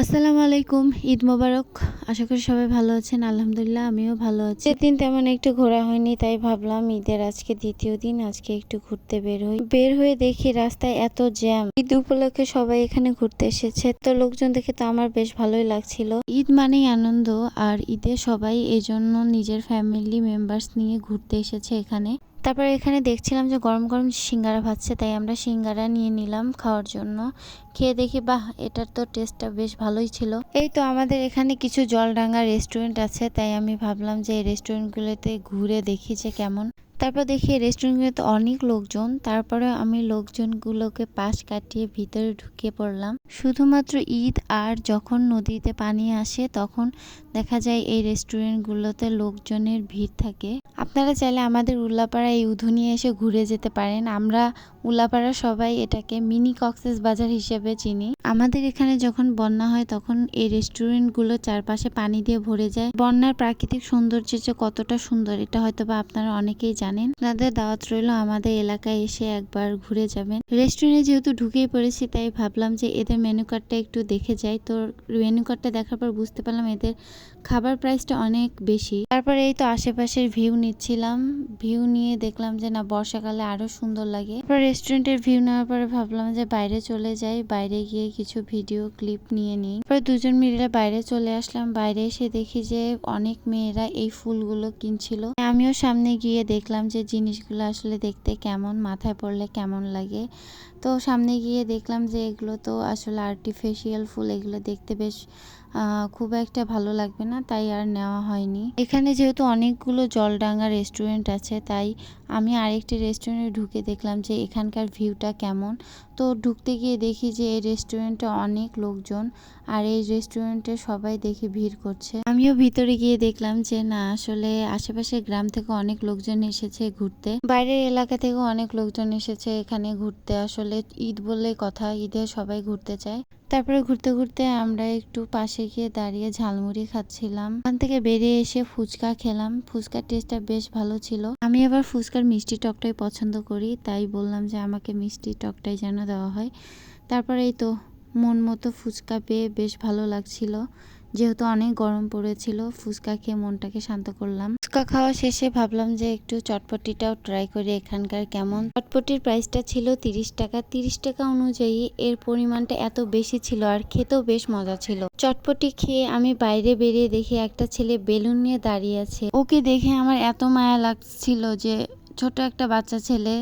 আসসালামু আলাইকুম ঈদ মোবারক। আশা করি সবাই ভালো আছেন আলহামদুলিল্লাহ আমিও ভালো আছি। দিন তেমন একটু ঘোরা হয়নি তাই ভাবলাম ঈদের আজকে দ্বিতীয় দিন আজকে একটু ঘুরতে বের হই। বের হয়ে দেখি রাস্তায় এত জ্যাম। ঈদ উপলক্ষে সবাই এখানে ঘুরতে এসেছে। তো লোকজন দেখে তো আমার বেশ ভালোই লাগছিল। ঈদ মানেই আনন্দ আর ঈদে সবাই এই জন্য নিজের ফ্যামিলি মেম্বার্স নিয়ে ঘুরতে এসেছে এখানে। তারপর এখানে দেখছিলাম যে গরম গরম সিঙ্গারা ভাজছে, তাই আমরা সিঙ্গারা নিয়ে নিলাম খাওয়ার জন্য। খেয়ে দেখি, বাহ, এটার তো টেস্টটা বেশ ভালোই ছিল। এই তো আমাদের এখানে কিছু জলডাঙ্গা রেস্টুরেন্ট আছে, তাই আমি ভাবলাম যে এই রেস্টুরেন্টগুলোতে ঘুরে দেখি যে কেমন। তারপর দেখি রেস্টুরেন্টগুলোতে অনেক লোকজন, তারপরে আমি লোকজনগুলোকে পাশ কাটিয়ে ভিতরে ঢুকে পড়লাম। শুধুমাত্র ঈদ আর যখন নদীতে পানি আসে, তখন দেখা যায় এই রেস্টুরেন্টগুলোতে লোকজনের ভিড় থাকে। আপনারা চাইলে আমাদের উল্লাপাড়া এই উধুনিয়ে এসে ঘুরে যেতে পারেন। আমরা উল্লাপাড়া সবাই এটাকে মিনি কক্সেস বাজার হিসেবে চিনি। আমাদের এখানে যখন বন্যা হয় তখন এই রেস্টুরেন্টগুলো চারপাশে পানি দিয়ে ভরে যায়। বন্যার প্রাকৃতিক সৌন্দর্য যে কতটা সুন্দর, এটা হয়তো বা আপনারা অনেকেই জানেন। আপনাদের দাওয়াত রইল আমাদের এলাকায় এসে একবার ঘুরে যাবেন। রেস্টুরেন্টে যেহেতু ঢুকেই পড়েছি, তাই ভাবলাম যে এদের মেনু কার্ডটা একটু দেখে যাই। তো মেনু কার্ডটা দেখার পর বুঝতে পারলাম এদের খাবার প্রাইসটা অনেক বেশি। তারপরে এই তো আশেপাশের ভিউ নিচ্ছিলাম। ভিউ নিয়ে দেখলাম যে না, বর্ষাকালে আরও সুন্দর লাগে। তারপর রেস্টুরেন্টের ভিউ নেওয়ার পরে ভাবলাম যে বাইরে চলে যাই, বাইরে গিয়ে কিছু ভিডিও ক্লিপ নিয়ে নিই। তারপরে দুজন মিলে বাইরে চলে আসলাম। বাইরে এসে দেখি যে অনেক মেয়েরা এই ফুলগুলো কিনছিল। আমিও সামনে গিয়ে দেখলাম যে জিনিসগুলো আসলে দেখতে কেমন, মাথায় পড়লে কেমন লাগে। তো সামনে গিয়ে দেখলাম যে এগুলো তো আসলে আর্টিফিশিয়াল ফুল, এগুলো দেখতে বেশ খুব একটা ভালো লাগবে না, তাই আর নেওয়া হয়নি। এখানে যেহেতু অনেকগুলো জলডাঙ্গা রেস্টুরেন্ট আছে, তাই আমি আরেকটি রেস্টুরেন্টে ঢুকে দেখলাম যে এখানকার ভিউটা কেমন। তো ঢুকতে গিয়ে দেখি যে এই রেস্টুরেন্টে অনেক লোকজন, আর এই রেস্টুরেন্টে সবাই দেখি ভিড় করছে। আমিও ভিতরে গিয়ে দেখলাম যে না, আসলে আশেপাশের গ্রাম থেকে অনেক লোকজন এসেছে ঘুরতে। বাইরের এলাকা থেকেও অনেক লোকজন এসেছে এখানে ঘুরতে। আসলে ঈদ বলে কথা, ঈদে সবাই ঘুরতে চায় তারপরে ঘুরতে ঘুরতে আমরা একটু পাশে গিয়ে দাঁড়িয়ে ঝালমুড়ি খাচ্ছিলাম। ওখান থেকে বেরিয়ে এসে ফুচকা খেলাম। ফুচকার টেস্টটা বেশ ভালো ছিল। আমি আবার ফুচকার মিষ্টি টকটাই পছন্দ করি, তাই বললাম যে আমাকে মিষ্টি টকটাই যেন দেওয়া হয়। তারপরে এই তো মন মতো ফুচকা পেয়ে বেশ ভালো লাগছিল। যেহেতু অনেক গরম পড়েছিল, ফুচকা খেয়ে মনটাকে শান্ত করলাম। ফুচকা খাওয়া শেষে ভাবলাম যে একটু চটপটিটাও ট্রাই করি এখানকার কেমন। চটপটির প্রাইসটা ছিল তিরিশ টাকা। তিরিশ টাকা অনুযায়ী এর পরিমাণটা এত বেশি ছিল আর খেতেও বেশ মজা ছিল। চটপটি খেয়ে আমি বাইরে বেরিয়ে দেখি একটা ছেলে বেলুন নিয়ে দাঁড়িয়ে আছে। ওকে দেখে আমার এত মায়া লাগছিল যে ছোট একটা বাচ্চা ছেলে,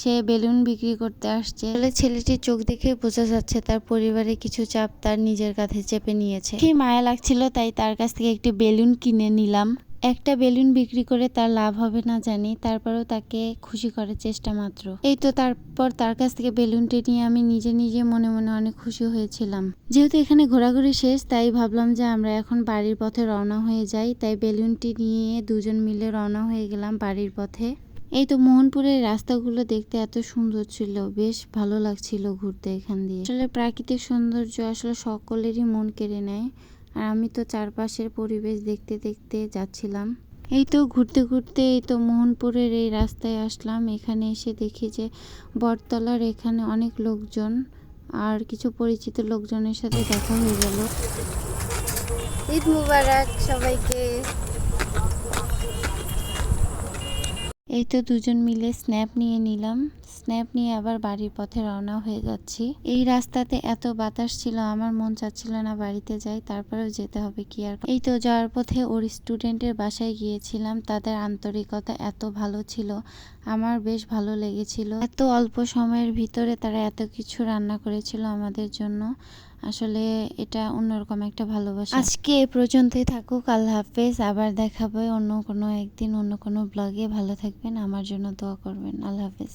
সে বেলুন বিক্রি করতে আসছে। তাহলে ছেলেটির চোখ দেখে বোঝা যাচ্ছে তার পরিবারে কিছু চাপ তার নিজের কাঁধে চেপে নিয়েছে। কি মায়া লাগছিল তাই তার কাছ থেকে একটি বেলুন কিনে নিলাম। একটা বেলুন বিক্রি করে তার লাভ হবে না জানি, তারপরেও তাকে খুশি করার চেষ্টা মাত্র। এই তো তারপর তার কাছ থেকে বেলুনটি নিয়ে আমি নিজে নিজে মনে মনে অনেক খুশি হয়েছিলাম। যেহেতু এখানে ঘোরাঘুরি শেষ, তাই ভাবলাম যে আমরা এখন বাড়ির পথে রওনা হয়ে যাই, তাই বেলুনটি নিয়ে দুজন মিলে রওনা হয়ে গেলাম বাড়ির পথে। এই তো মোহনপুরের রাস্তাগুলো দেখতে এত সুন্দর ছিল, বেশ ভালো লাগছিল ঘুরতে এখান দিয়ে। আসলে প্রাকৃতিক সৌন্দর্য আসলে সকলেরই মন কেড়ে নেয়। আর আমি তো চারপাশের পরিবেশ দেখতে দেখতে যাচ্ছিলাম। এই তো ঘুরতে ঘুরতে এই তো মোহনপুরের এই রাস্তায় আসলাম। এখানে এসে দেখি যে বটতলার এখানে অনেক লোকজন আর কিছু পরিচিত লোকজনের সাথে দেখা হয়ে গেল। ঈদ মুবারক সবাইকে। এই তো দুজন মিলে স্ন্যাপ নিয়ে নিলাম। স্ন্যাপ নিয়ে আবার বাড়ির পথে রওনা হয়ে যাচ্ছি। এই রাস্তাতে এত বাতাস ছিল, আমার মন চাচ্ছিল না বাড়িতে যাই, তারপরেও যেতে হবে কি আর এই তো যাওয়ার পথে ওর স্টুডেন্টের বাসায় গিয়েছিলাম, তাদের আন্তরিকতা এত ভালো ছিল, আমার বেশ ভালো লেগেছিল। এত অল্প সময়ের ভিতরে তারা এত কিছু রান্না করেছিল আমাদের জন্য, আসলে এটা অন্যরকম একটা ভালোবাসা। আজকে এ পর্যন্তই থাকুক, আল্লাহ হাফেজ, আবার দেখাবে অন্য কোনো একদিন, অন্য কোনো ব্লগে। ভালো থাকবেন, আমার জন্য দোয়া করবেন, আল্লাহ হাফেজ।